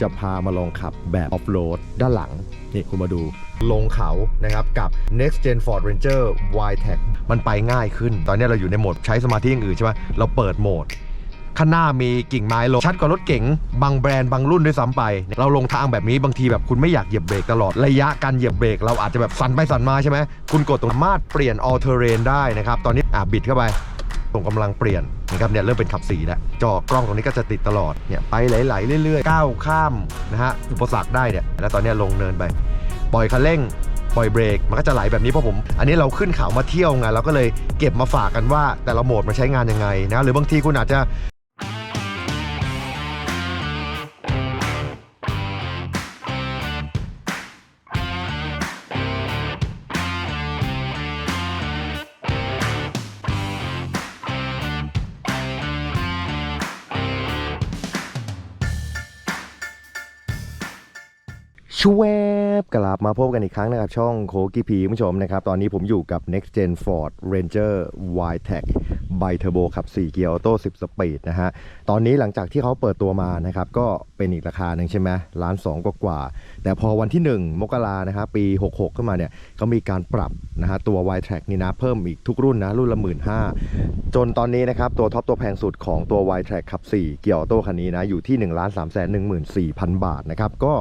จะพามาลองขับแบบออฟโรดด้านหลัง นี่คุณมาดูลงเขานะครับ กับ Next Gen Ford Ranger Y-Tech มันไปง่ายขึ้น ตอนนี้เราอยู่ในโหมดใช้สมาธิอย่างอื่นใช่ไหมเราเปิดโหมดข้างหน้ามีกิ่งไม้ลงชัดกว่ารถเก๋งบางแบรนด์บางรุ่นด้วยซ้ำไป เราลงทางแบบนี้บางทีแบบคุณไม่อยากเหยียบเบรกตลอด ระยะการเหยียบเบรกเราอาจจะแบบสั่นไปสั่นมาใช่ไหมคุณกดตรงสามารถเปลี่ยน all terrain ได้นะครับ ตอนนี้อะบิดเข้าไป ส่งกำลังเปลี่ยนนะครับเนี่ยเริ่มเป็นขับสีแล้วจอกล้องตรงนี้ก็จะติดตลอดเนี่ยไปไหลๆเรื่อยๆก้าวข้ามนะฮะอุปสรรคได้เนี่ยแล้วตอนนี้ลงเนินไป ปล่อยคันเร่งปล่อยเบรกมันก็จะไหลแบบนี้เพราะผม อันนี้เราขึ้นเขามาเที่ยวไงเราก็เลยเก็บมาฝากกันว่า แต่ละโหมดมันใช้งานยังไงนะหรือบางทีคุณอาจจะ ชวบกลับมาพบกันอีกครั้งนะครับ ช่องโคกิพีผู้ชมนะครับ ตอนนี้ผมอยู่กับ Next Gen Ford Ranger Y-Tech Bi Turbo ขับ 4 เกียร์ออโต้ 10 สปีดนะฮะ ตอนนี้หลังจากที่เขาเปิดตัวมานะครับ ก็เป็นอีกราคาหนึ่งใช่ไหมล้านสองกว่า แต่พอวันที่ 1 มกรานะครับปี 66 ขึ้นมาเนี่ยก็มีการปรับนะฮะตัว Y-Track นี่นะ เพิ่มอีกทุกรุ่นนะ รุ่นละ1 5ื่นจนตอนนี้นะครับ ตัวท็อปตัวแพงสุดของตัว Y-Track ขับ 4 เกียร์ออโต้คันนี้นะอยู่ที่1 3 1 4 0 0 0บาทนะครับก็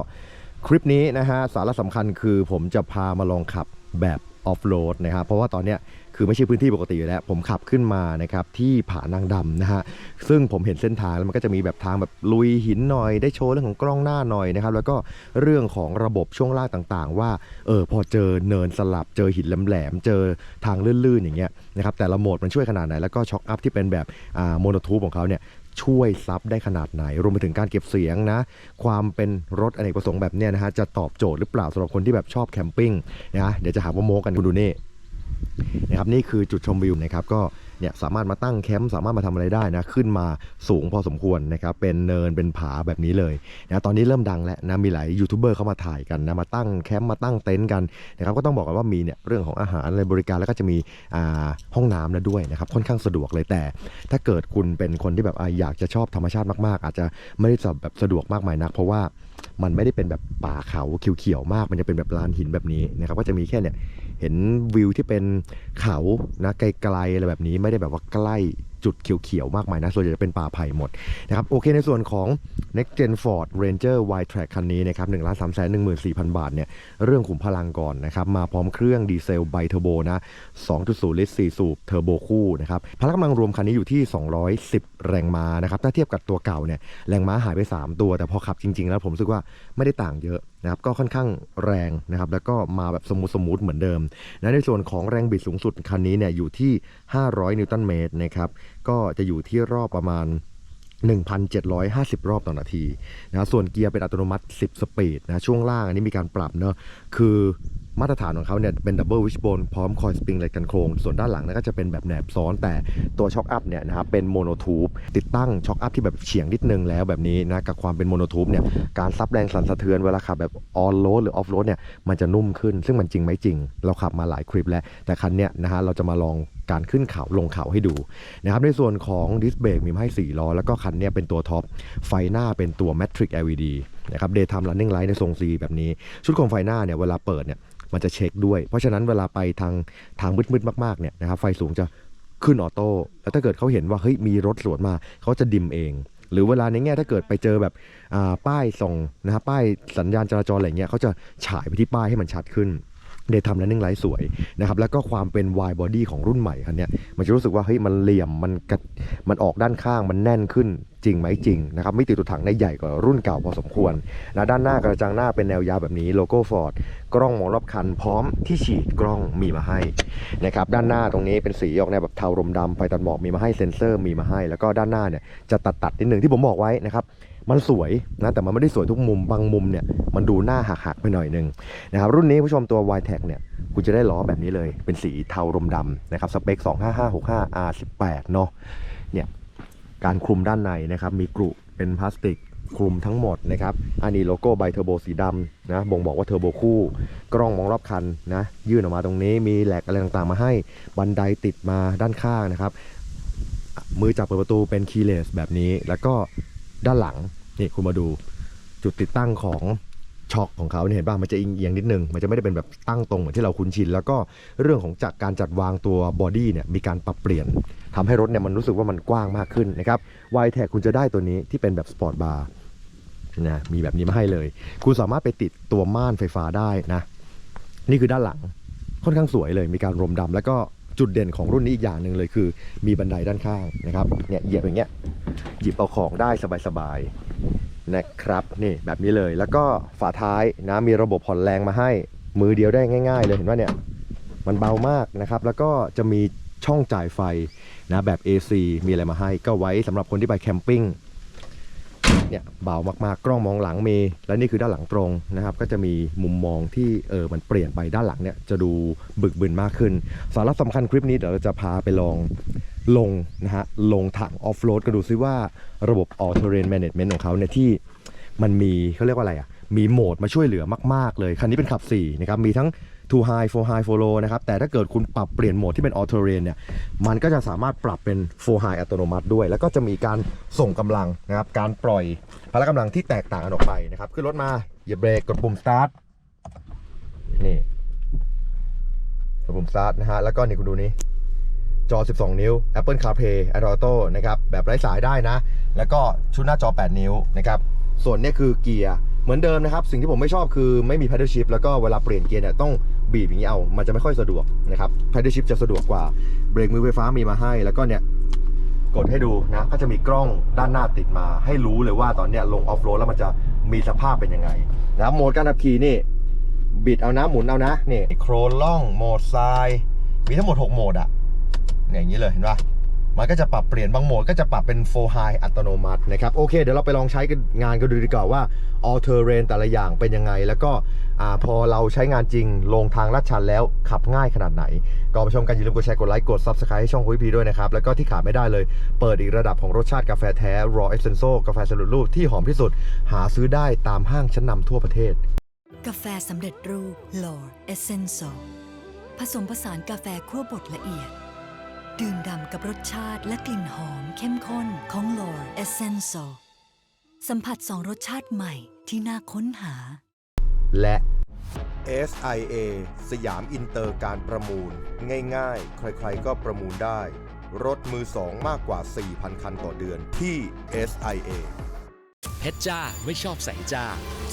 คลิปนี้นะฮะสาระสำคัญคือผมจะพามาลองขับแบบออฟโรดนะครับเพราะว่าตอนเนี้ยคือไม่ใช่พื้นที่ปกติอยู่แล้ว ผมขับขึ้นมานะครับที่ผานางดำนะฮะซึ่งผมเห็นเส้นทางแล้วมันก็จะมีแบบทางแบบลุยหินหน่อย ได้โชว์เรื่องของกล้องหน้าหน่อยนะครับแล้วก็เรื่องของระบบช่วงล่างต่างๆ ว่าเออพอเจอเนินสลับเจอหินแหลมๆเจอทางลื่นๆอย่างเงี้ยนะครับแต่ละโหมดมันช่วยขนาดไหนแล้วก็ช็อคอัพที่เป็นแบบอ่าโมโนทูบของเขาเนี่ย ช่วยซับได้ขนาดไหน รวมไปถึงการเก็บเสียงนะ ความเป็นรถอเนกประสงค์แบบเนี้ยนะฮะจะตอบโจทย์หรือเปล่าสำหรับคนที่แบบชอบแคมปิ้งนะเดี๋ยวจะหาว่าโมกันคุณดูนี่นะครับนี่คือจุดชมวิวนะครับก็ เนี่ยสามารถมาตั้งแคมป์สามารถมาทำอะไรได้นะขึ้นมาสูงพอสมควรนะครับเป็นเนินเป็นผาแบบนี้เลยนะตอนนี้เริ่มดังแล้วนะมีหลายยูทูบเบอร์เข้ามาถ่ายกันนะมาตั้งแคมป์มาตั้งเต็นท์กันนะครับก็ต้องบอกกันว่ามีเนี่ยเรื่องของอาหารอะไรบริการแล้วก็จะมีอ่าห้องน้ำแล้วด้วยนะครับค่อนข้างสะดวกเลยแต่ ถ้าเกิดคุณเป็นคนที่แบบอะอยากจะชอบธรรมชาติมากๆ อาจจะไม่ได้แบบสะดวกมากมายนัก เพราะว่ามันไม่ได้เป็นแบบป่าเขาเขียวๆมาก มันจะเป็นแบบลานหินแบบนี้นะครับก็จะมีแค่เนี่ย เห็นวิวที่เป็นเขานะไกลๆอะไรแบบนี้ไม่ได้แบบว่าใกล้จุดเขียวๆ มากมายนะ ส่วนใหญ่จะเป็นป่าไผ่หมดนะครับ โอเคในส่วนของ Next Gen Ford Ranger Y-Track คันนี้นะครับ1 3 1 4 0 0 0 บาทเนี่ย เรื่องขุมพลังก่อนนะครับ มาพร้อมเครื่องดีเซลไบเทอร์โบนะ 2.0 ลิตร 4 สูบเทอร์โบคู่นะครับ พละกำลังรวมคันนี้อยู่ที่ 210 แรงม้านะครับ ถ้าเทียบกับตัวเก่าเนี่ย แรงม้าหายไป 3 ตัว แต่พอขับจริง ๆ แล้วผมรู้สึกว่าไม่ได้ต่างเยอะ นะครับก็ค่อนข้างแรงนะครับแล้วก็มาแบบสมูทสมูทเหมือนเดิมนะในส่วนของแรงบิดสูงสุดคันนี้เนี่ยอยู่ที่ 500 นิวตันเมตรนะครับก็จะอยู่ที่รอบประมาณ1,750 รอบต่อนาทีนะส่วนเกียร์เป็นอัตโนมัติ 10 สปีดนะช่วงล่างอันนี้มีการปรับเนอะคือ มาตรฐานของเขาเนี่ยเป็นดับเบิลวิชโบนพร้อมคอยสปริงเลตกันโครง ส่วนด้านหลังเนก็จะเป็นแบบแหนบซ้อน แต่ตัวช็อคอัพเนี่ยนะครับเป็นโมโนทูบติดตั้งช็อคอัพที่แบบเฉียงนิดนึงแล้วแบบนี้นะกับความเป็นโมโนทูบเนี่ยการซับแรงสั่นสะเทือนเวลาขับแบบออนโรดหรือออฟโรดเนี่ยมันจะนุ่มขึ้น ซึ่งมันจริงไหมจริง เราขับมาหลายคลิปแล้ว แต่คันเนี้ยนะฮะเราจะมาลองการขึ้นเขาลงเขาให้ดูนะครับในส่วนของดิสเบรกมีมให้ 4 ล้อ แล้วก็คันเนี้ยเป็นตัวท็อป ไฟหน้าเป็นตัว Matrix LED นะครับ Daytime Running Light ในทรง C แบบนี้ ชุดของไฟหน้าเนี่ยเวลาเปิดเนี่ย มันจะเช็คด้วย เพราะฉะนั้นเวลาไปทางทางมืดๆมากๆเนี่ยนะครับไฟสูงจะขึ้นออโต้แล้วถ้าเกิดเขาเห็นว่าเฮ้ยมีรถสวนมาเขาจะดิมเอง หรือเวลาในแง่ถ้าเกิดไปเจอแบบป้ายส่งนะฮะป้ายสัญญาณจราจรอะไรเงี้ยเขาจะฉายไปที่ป้ายให้มันชัดขึ้น เดทำแลนนิ่งไลท์สวยนะครับแล้วก็ความเป็น Y body ของรุ่นใหม่คันนี้มันจะรู้สึกว่าเฮ้ยมันเหลี่ยมมันกระมันออกด้านข้างมันแน่นขึ้นจริงไหมจริงนะครับมิติตัวถังในใหญ่กว่ารุ่นเก่าพอสมควรนะด้านหน้ากระจังหน้าเป็นแนวยาวแบบนี้โลโก้ฟอร์ดกล้องมองรอบคัน พร้อมที่ฉีดกล้องมีมาให้นะครับด้านหน้าตรงนี้เป็นสีออกแนวแบบเทารมดำไฟตัดหมอกมีมาให้เซ็นเซอร์มีมาให้ แล้วก็ด้านหน้าเนี่ยจะตัดตัดๆนิดนึงที่ผมบอกไว้นะครับ มันสวยนะแต่มันไม่ได้สวยทุกมุมบางมุมเนี่ยมันดูหน้าหักๆไปหน่อยนึงนะครับรุ่นนี้ผู้ชมตัว y t e c เนี่ยคุณจะได้ล้อแบบนี้เลยเป็นสีเทารมดำนะครับสเปค 25565 R18 เนาะเนี่ยการคลุมด้านในนะครับมีกรุเป็นพลาสติกคลุมทั้งหมดนะครับ อันนี้โลโก้ไบเทอร์โบสีดำนะ บ่งบอกว่าเทอร์โบคู่ กล้องมองรอบคันนะ ยื่นออกมาตรงนี้ มีแหลกอะไรต่างๆมาให้ บันไดติดมาด้านข้างนะครับ มือจับเปิดประตูเป็นคีย์เลสแบบนี้ แล้วก็ ด้านหลังนี่คุณมาดูจุดติดตั้งของช็อคของเขาเนี่ยเห็นป่ะมันจะเอียงนิดนึง มันจะไม่ได้เป็นแบบตั้งตรงเหมือนที่เราคุ้นชิน แล้วก็เรื่องของจากการจัดวางตัวบอดี้เนี่ยมีการปรับเปลี่ยนทำให้รถเนี่ยมันรู้สึกว่ามันกว้างมากขึ้นนะครับ y t e c คุณจะได้ตัวนี้ที่เป็นแบบสปอร์ตบาร์นะมีแบบนี้มาให้เลย คุณสามารถไปติดตัวม่านไฟฟ้าได้นะ นี่คือด้านหลังค่อนข้างสวยเลย มีการรมดำแล้วก็จุดเด่นของรุ่นนี้อีกอย่างหนึ่งเลยคือ มีบันไดด้านข้างนะครับเนี่ยเหยียบอย่างเงี้ย หยิบเอาของได้สบายๆนะครับนี่แบบนี้เลยแล้วก็ฝาท้ายนะมีระบบผ่อนแรงมาให้ มือเดียวได้ง่าย ๆ เลยเห็นว่าเนี่ยมันเบามากนะครับ แล้วก็จะมีช่องจ่ายไฟนะแบบ AC มีอะไรมาให้ ก็ไว้สำหรับคนที่ไปแคมปิ้งเนี่ยเบามากๆ กล้องมองหลังมี และนี่คือด้านหลังตรงนะครับ ก็จะมีมุมมองที่เออมันเปลี่ยนไปด้านหลังเนี่ยจะดูบึกบึนมากขึ้น สาระสำคัญคลิปนี้เดี๋ยวเราจะพาไปลอง ลงนะฮะลงถังออฟโรดก็ดูซิว่าระบบ All Terrain Management ของเขาเนี่ยที่มันมีเขาเรียกว่าอะไรอะมีโหมดมาช่วยเหลือมาก ๆ เลย คันนี้เป็นขับ4นะครับมีทั้ง Too High For High For Low นะครับ แต่ถ้าเกิดคุณปรับเปลี่ยนโหมดที่เป็น All Terrain เนี่ย มันก็จะสามารถปรับเป็น For High อัตโนมัติด้วย แล้วก็จะมีการส่งกำลังนะครับ การปล่อยพละกำลังที่แตกต่างกันออกไปนะครับ ขึ้นรถมา เหยียบเบรก กดปุ่ม Start นี่ กดปุ่ม Start นะฮะ แล้วก็นี่คุณดูนี้ จอ 12 นิ้ว Apple CarPlay Android Auto นะครับแบบไร้สายได้นะ แล้วก็ชุดหน้าจอ 8 นิ้วนะครับส่วนนี้คือเกียร์เหมือนเดิมนะครับ สิ่งที่ผมไม่ชอบคือไม่มี paddle shift แล้วก็เวลาเปลี่ยนเกียร์เนี่ยต้องบีบอย่างนี้เอา มันจะไม่ค่อยสะดวกนะครับ paddle shift จะสะดวกกว่าเบรกมือไฟฟ้ามีมาให้ แล้วก็เนี่ยกดให้ดูนะก็จะมีกล้องด้านหน้าติดมา ให้รู้เลยว่าตอนเนี้ยลงออฟโรดแล้วมันจะมีสภาพเป็นยังไงนะโหมดการขับขี่นี่บิดเอานะหมุนเอานะนี่โครนล่องโหมดทรายมีทั้งหมด 6 โหมดอะ เนี่ยอย่างนี้เลยเห็นปะมันก็จะปรับเปลี่ยนบางโหมดก็จะปรับเป็น4 high อัตโนมัตินะครับโอเค เดี๋ยวเราไปลองใช้กันงานกันดูดีกว่าว่า all terrain แต่ละอย่างเป็นยังไง แล้วก็พอเราใช้งานจริงลงทางลาดชันแล้วขับง่ายขนาดไหน ก็มาชมกันอย่าลืมกดแชร์กดไลค์กด subscribe ให้ช่องคุยพีด้วยนะครับ แล้วก็ที่ขาดไม่ได้เลยเปิดอีกระดับของรสชาติกาแฟแท้ raw essential กาแฟสำเร็จรูปที่หอมที่สุด หาซื้อได้ตามห้างชั้นนำทั่วประเทศ กาแฟสำเร็จรูป Lore Essential ผสมผสานกาแฟคั่วบดละเอียด ดื่มด่ำกับรสชาติและกลิ่นหอมเข้มข้นของ Lore Essential สัมผัสสองรสชาติใหม่ที่น่าค้นหา และ SIA สยามอินเตอร์การประมูล ง่ายๆ ใครๆก็ประมูลได้ รถมือสองมากกว่า 4,000 คันต่อเดือนที่ SIA ชรจ้า ไม่ชอบแสงจ้า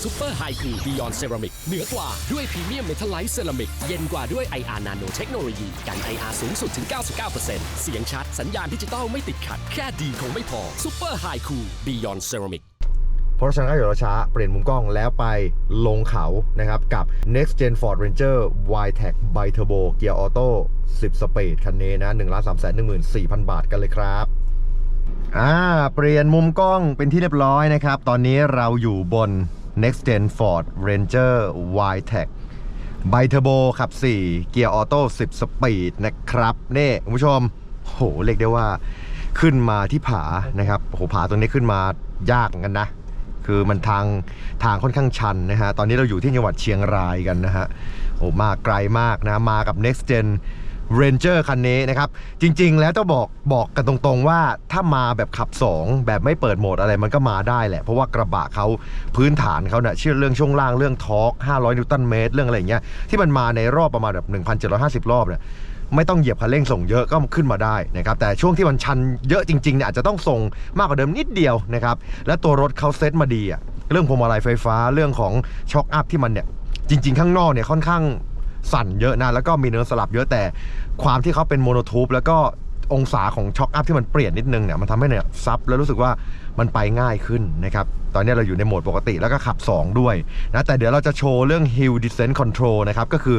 ซูเปอร์ไฮคูบิยอนเซรามิกเหนือกว่าด้วยพรีเมียมเมทัลไลท์เซรามิก เย็นกว่าด้วย IR Nano เทคโนโลยีกัน IR สูงสุดถึง 99%เสียงชัดสัญญาณดิจิตอลไม่ติดขัด แค่ดีคงไม่พอซูเปอร์ไฮคูบิยอนเซรามิกเพราะฉะนั้นอย่ารอช้าเปลี่ยนมุมกล้องแล้วไปลงเขานะครับ กับ Next Gen Ford Ranger Y-Tech Bi Turbo Gear Auto 10 Speed คันนี้นะ1 3 1 4 0 0 0 บาทกันเลยครับ อ่า เปลี่ยนมุมกล้องเป็นที่เรียบร้อยนะครับ ตอนนี้เราอยู่บน Next Gen Ford Ranger Y-Tech ไบเทอร์โบขับ 4 เกียร์ออโต้ 10 สปีดนะครับนี่คุณผู้ชม โห เรียกได้ว่า ขึ้นมาที่ผานะครับ โห ผาตรงนี้ขึ้นมายากกันนะ คือมันทางทางค่อนข้างชันนะฮะ ตอนนี้เราอยู่ที่จังหวัดเชียงรายกันนะฮะ โอ้ มาไกลมากนะ มากับ Next Gen Ranger คันนี้นะครับ จริง ๆ แล้วต้องบอกบอกกันตรงๆว่าถ้ามาแบบขับ 2 แบบไม่เปิดโหมดอะไรมันก็มาได้แหละ เพราะว่ากระบะเขาพื้นฐานเขาเนี่ยเชื่อเรื่องช่วงล่างเรื่องทอร์ก500 นิวตันเมตรเรื่องอะไรอย่างเงี้ยที่มันมาในรอบประมาณแบบ 1,750 รอบเนี่ยไม่ต้องเหยียบคันเร่งส่งเยอะก็ขึ้นมาได้นะครับแต่ช่วงที่มันชันเยอะจริงๆเนี่ยอาจจะต้องส่งมากกว่าเดิมนิดเดียวนะครับและตัวรถเขาเซ็ตมาดีอะเรื่องพวงมาลัยไฟฟ้าเรื่องของช็อคอัพที่มันเนี่ยจริง ๆ ข้างนอกเนี่ยค่อนข้าง สั่นเยอะนะ แล้วก็มีเนื้อสลับเยอะแต่ความที่เขาเป็นโมโนทูบแล้วก็องศาของช็อคอัพที่มันเปลี่ยนนิดนึงเนี่ยมันทำให้เนี่ยซับแล้วรู้สึกว่ามันไปง่ายขึ้นนะครับ ตอนนี้เราอยู่ในโหมดปกติแล้วก็ขับ 2 ด้วยนะแต่เดี๋ยวเราจะโชว์เรื่อง Hill Descent Control นะครับ ก็คือ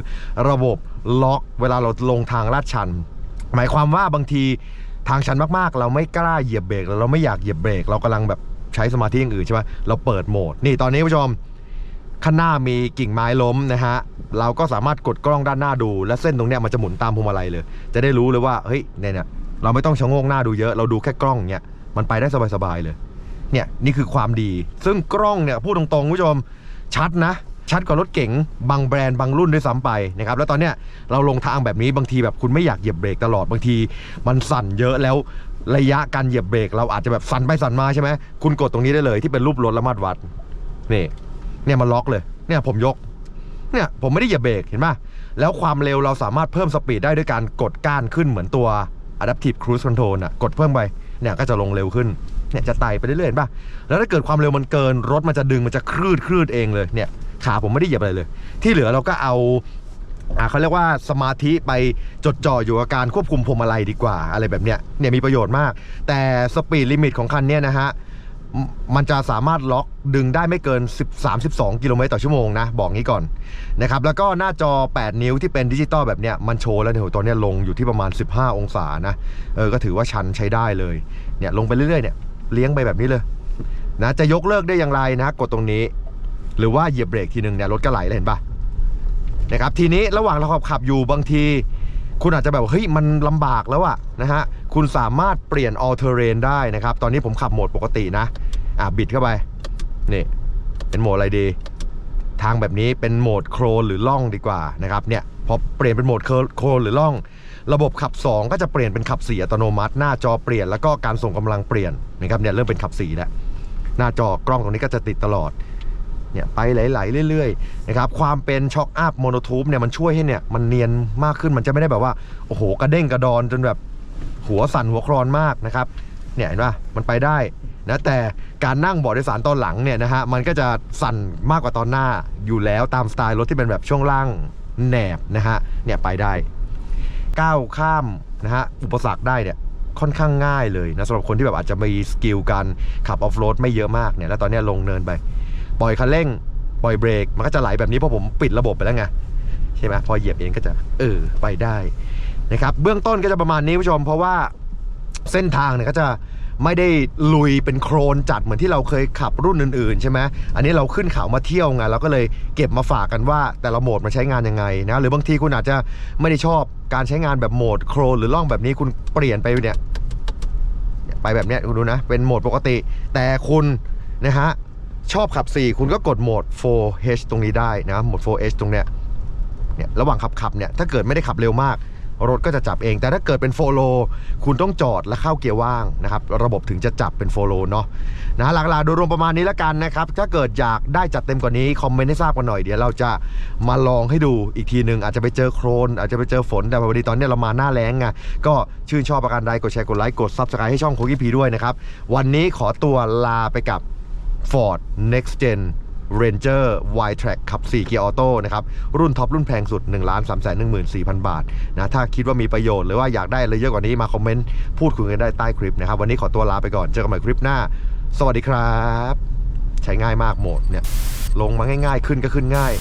ระบบล็อกเวลาเราลงทางลาดชัน หมายความว่าบางทีทางชันมากๆ เราไม่กล้าเหยียบเบรกเราไม่อยากเหยียบเบรกเรากำลังแบบใช้สมาธิอย่างอื่นใช่ไหมเราเปิดโหมด นี่ตอนนี้ผู้ชม ข้างหน้ามีกิ่งไม้ล้มนะฮะเราก็สามารถกดกล้องด้านหน้าดู และเส้นตรงเนี้ยมันจะหมุนตามพวงมาลัยเลย จะได้รู้เลยว่าเฮ้ยเนี่ยเนี่ยเราไม่ต้องชะโงกหน้าดูเยอะ เราดูแค่กล้องเนี้ยมันไปได้สบายๆเลย เนี่ยนี่คือความดี ซึ่งกล้องเนี่ยพูดตรงๆคุณผู้ชมชัดนะชัดกว่ารถเก๋งบางแบรนด์บางรุ่นด้วยซ้ำไปนะครับแล้วตอนเนี้ยเราลงทางแบบนี้บางทีแบบคุณไม่อยากเหยียบเบรกตลอดบางที มันสั่นเยอะแล้วระยะการเหยียบเบรกเราอาจจะแบบสั่นไปสั่นมาใช่ไหมคุณกดตรงนี้ได้เลยที่เป็นรูปรถละมัดวัดนี่ เนี่ยมันล็อกเลย เนี่ยผมยก เนี่ยผมไม่ได้เหยียบเบรกเห็นป่ะ แล้วความเร็วเราสามารถเพิ่มสปีดได้ด้วยการกดก้านขึ้นเหมือนตัว Adaptive Cruise Control น่ะ กดเพิ่มไป เนี่ยก็จะลงเร็วขึ้น เนี่ยจะไต่ไปเรื่อยๆเห็นป่ะ แล้วถ้าเกิดความเร็วมันเกิน รถมันจะดึงมันจะคลืดคลืดเองเลย เนี่ยขาผมไม่ได้เหยียบอะไรเลย ที่เหลือเราก็เอาอ่าเขาเรียกว่าสมาธิไปจดจ่ออยู่กับการควบคุมพวงมาลัยดีกว่าอะไรแบบเนี้ยเนี่ยมีประโยชน์มาก แต่สปีดลิมิตของคันเนี้ยนะฮะ มันจะสามารถล็อกดึงได้ไม่เกิน 13 12 กิโลเมตรต่อชั่วโมงนะ บอกงี้ก่อนนะครับ แล้วก็หน้าจอ 8 นิ้วที่เป็นดิจิตอลแบบเนี้ย มันโชว์แล้วเนี่ยโหตอนเนี้ยลงอยู่ที่ประมาณ 15 องศานะ เออ ก็ถือว่าชันใช้ได้เลย เนี่ยลงไปเรื่อยๆ เนี่ยเลี้ยงไปแบบนี้เลยนะ จะยกเลิกได้อย่างไรนะ กดตรงนี้ หรือว่าเหยียบเบรกทีหนึ่งเนี่ยรถก็ไหลเลยเห็นปะนะครับ ทีนี้ระหว่างเราขับขับอยู่บางที คุณอาจจะแบบเฮ้ยมันลำบากแล้วอะนะฮะ คุณสามารถเปลี่ยน all terrain ได้นะครับ ตอนนี้ผมขับโหมดปกตินะ อะบิดเข้าไป นี่เป็นโหมดอะไรดี ทางแบบนี้เป็นโหมดโครนหรือล่องดีกว่านะครับเนี่ยพอเปลี่ยนเป็นโหมดโครนหรือล่อง ระบบขับ 2 ก็จะเปลี่ยนเป็นขับ4อัตโนมัติ หน้าจอเปลี่ยนแล้วก็การส่งกำลังเปลี่ยนนะครับเนี่ยเริ่มเป็นขับ4แล้วหน้าจอกล้องตรงนี้ก็จะติดตลอดเนี่ยไปไหลๆเรื่อยๆนะครับความเป็นช็อคอัพโมโนทูบเนี่ยมันช่วยให้เนี่ยมันเนียนมากขึ้นมันจะไม่ได้แบบว่า โอ้โห กระเด้งกระดอนจนแบบหัวสั่นหัวคลอนมากนะครับเนี่ยเห็นป่ะมันไปได้ นะแต่การนั่งเบาะโดยสารตอนหลังเนี่ยนะฮะมันก็จะสั่นมากกว่าตอนหน้าอยู่แล้วตามสไตล์รถที่เป็นแบบช่วงล่างแหนบนะฮะเนี่ยไปได้ก้าวข้ามนะฮะอุปสรรคได้เนี่ยค่อนข้างง่ายเลยนะสำหรับคนที่แบบอาจจะมีสกิลการขับออฟโรดไม่เยอะมากเนี่ยแล้วตอนนี้ลงเนินไป ปล่อยคันเร่ง ปล่อยเบรก มันก็จะไหลแบบนี้เพราะผมปิดระบบไปแล้วไงใช่ไหมพอเหยียบเองก็จะเออไปได้นะครับเบื้องต้นก็จะประมาณนี้ผู้ชม เพราะว่า เส้นทางเนี่ยก็จะไม่ได้ลุยเป็นโครนจัดเหมือนที่เราเคยขับรุ่นอื่นๆ ใช่ไหมอันนี้เราขึ้นเขามาเที่ยวไงเราก็เลยเก็บมาฝากกันว่าแต่ละโหมดมันใช้งานยังไงนะหรือบางทีคุณอาจจะไม่ได้ชอบการใช้งานแบบโหมดโครนหรือล่องแบบนี้คุณเปลี่ยนไปเนี่ยไปแบบเนี้ยคุณดูนะ เป็นโหมดปกติ แต่คุณนะฮะชอบขับ 4 คุณก็กดโหมด 4H ตรงนี้ได้นะโหมด 4H ตรงเนี้ยเนี่ยระหว่างขับขับเนี่ยถ้าเกิดไม่ได้ขับเร็วมาก รถก็จะจับเอง แต่ถ้าเกิดเป็นโฟโลคุณต้องจอดและเข้าเกียร์ว่างนะครับ ระบบถึงจะจับเป็นโฟโลเนาะนะหลักๆโดยรวมประมาณนี้แล้วกันนะครับ ถ้าเกิดอยากได้จัดเต็มกว่านี้ คอมเมนต์ให้ทราบกันหน่อยเดี๋ยวเราจะมาลองให้ดูอีกทีหนึ่งอาจจะไปเจอโครน อาจจะไปเจอฝนแต่พอดีตอนนี้เรามาหน้าแล้งไงก็ชื่นชอบประการใดกดแชร์กดไลค์กด Subscribe ให้ช่องโคกี้พีด้วยนะครับวันนี้ขอตัวลาไปกับ Ford Next Gen Ranger Y-Track ขับ4เกียร์ออโต้นะครับ รุ่นท็อปรุ่นแพงสุด 1 3 1 4 0 0 0 บาทนะถ้าคิดว่ามีประโยชน์หรือว่าอยากได้อะไรเยอะกว่านี้มาคอมเมนต์ พูดคุยกันได้ใต้คลิปนะครับ วันนี้ขอตัวลาไปก่อนเจอกันใหม่คลิปหน้า สวัสดีครับ ใช้ง่ายมากโหมดเนี่ยลงมาง่ายๆขึ้นก็ขึ้นง่าย